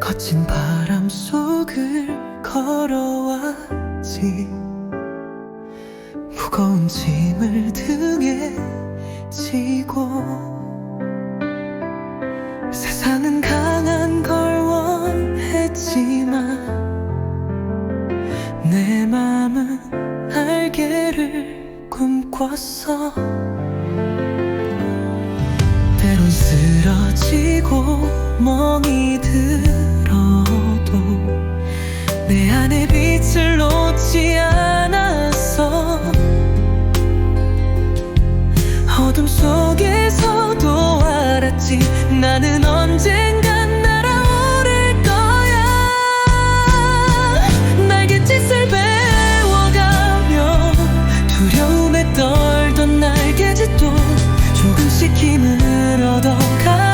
거친 바람 속을 걸어왔지. 무거운 짐을 등에 지고 세상은 강한 걸 원했지만 내 맘은 날개를 꿈꿨어. 때론 쓰러지고 멍이 들 알았지. 나는 언젠간 날아오를 거야. 날갯짓을 배워가며 두려움에 떨던 날개짓도 조금씩 힘을 얻어가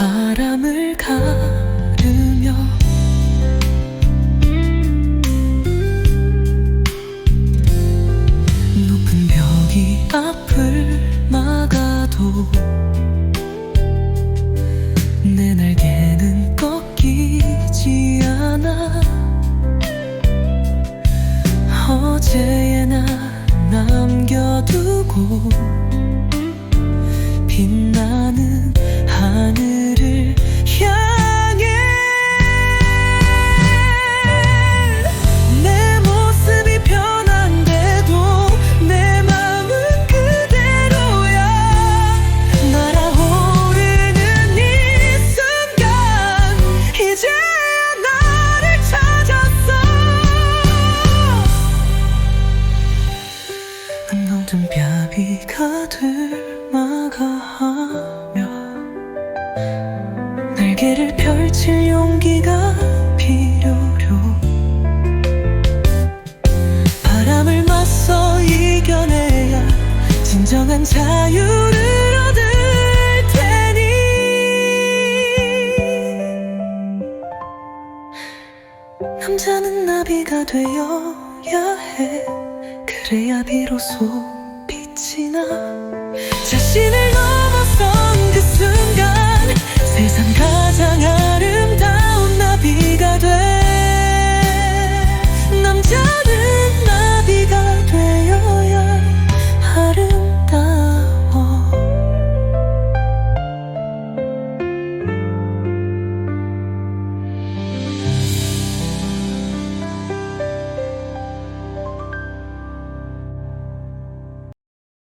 바람을 가르며 높은 벽이 앞을 막아도 내 날개는 꺾이지 않아. 어제의 나 남겨두고 빛 모든 뼈비가 들막아하며 날개를 펼칠 용기가 필요로 바람을 맞서 이겨내야 진정한 자유를 얻을 테니. 남자는 나비가 되어야 해. 그래야 비로소 起呢